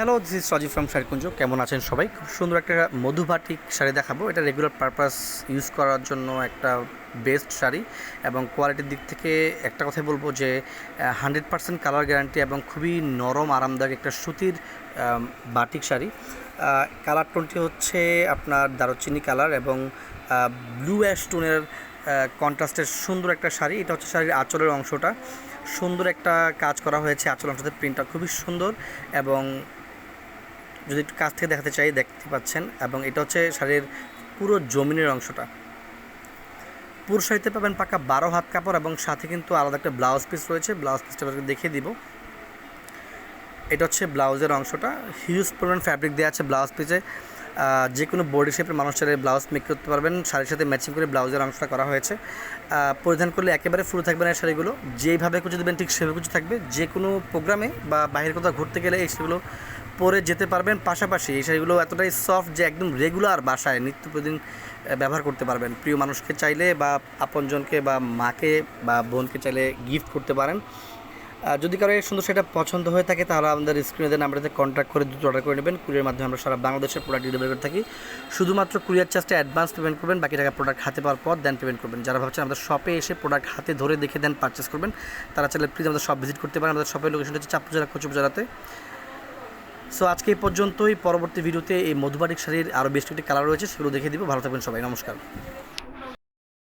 Hello this is Sajib from Sharikunja কেমন আছেন সবাই? খুব সুন্দর একটা মধুবাটিক শাড়ি দেখাবো। এটা রেগুলার পারপাস ইউজ করার জন্য একটা বেস্ট শাড়ি এবং কোয়ালিটির দিক থেকে একটা কথাই বলব যে হান্ড্রেড পার্সেন্ট কালার গ্যারান্টি এবং খুবই নরম, আরামদায়ক একটা সুতির বাটিক শাড়ি। কালার টোনটি হচ্ছে আপনার দারুচিনি কালার এবং ব্লু অ্যাশ টোনের কন্ট্রাস্টের সুন্দর একটা শাড়ি। এটা হচ্ছে শাড়ির আঁচলের অংশটা। সুন্দর একটা কাজ করা হয়েছে আঁচল অংশতে প্রিন্টটা খুবই সুন্দর এবং যদি একটু কাছ থেকে দেখাতে চাই, দেখতে পাচ্ছেন, এবং এটা হচ্ছে শাড়ির পুরো জমিনের অংশটা। পুরো শাড়িতে পাবেন পাকা বারো হাত কাপড় এবং সাথে কিন্তু আলাদা একটা ব্লাউজ পিস রয়েছে। ব্লাউজ পিসটা দেখিয়ে দিব। এটা হচ্ছে ব্লাউজের অংশটা। হিউজ পরিমাণ ফ্যাব্রিক দেওয়া আছে ব্লাউজ পিসে। যে কোনো বডি শেপের মানুষ চাইলে ব্লাউজ মেক করতে পারবেন। শাড়ির সাথে ম্যাচিং করে ব্লাউজের অংশটা করা হয়েছে। পরিধান করলে একেবারে ফুল থাকবে না শাড়িগুলো। যেইভাবে কুচি দেবেন ঠিক সেভাবে কুচি থাকবে। যে কোনো প্রোগ্রামে বা বাইরের কোথাও ঘুরতে গেলে এই সেগুলো পরে যেতে পারবেন। পাশাপাশি এই শাড়িগুলো এতটাই সফট যে একদম রেগুলার বাসায় নিত্য প্রতিদিন ব্যবহার করতে পারবেন। প্রিয় মানুষকে চাইলে বা আপনজনকে বা মাকে বা বোনকে চাইলে গিফট করতে পারেন। যদি কারও এই সুন্দর সেটা পছন্দ হয়ে থাকে, তাহলে আমাদের স্ক্রিনে দেন নাম্বারতে কন্ট্যাক্ট করে দ্রুত অর্ডার করে নেবেন। কুরিয়ার মাধ্যমে আমরা সারা বাংলাদেশের প্রোডাক্ট ডেলিভারি করে থাকি। শুধুমাত্র কুরিয়ার চার্জটা অ্যাডভান্স পেমেন্ট করবেন, বাকি টাকা প্রোডাক্ট হাতে পাওয়ার পর দেন পেমেন্ট করবেন। যারা ভাবছেন আমাদের শপে এসে প্রোডাক্ট হাতে ধরে দেখে দেন পারচেস করবেন, তারা চাইলে প্লিজ আমাদের শপ ভিজিট করতে পারেন। আমাদের শপের লোকেশন হচ্ছে চাপ্পুজেলা কচুপজলাতে সো আজকে এই পর্যন্তই। পরবর্তী ভিডিওতে এই মধুবাটিক শাড়ির আরও বেশ কয়েকটি কালার রয়েছে, সেগুলো দেখে দিব। ভালো থাকবেন সবাই। নমস্কার।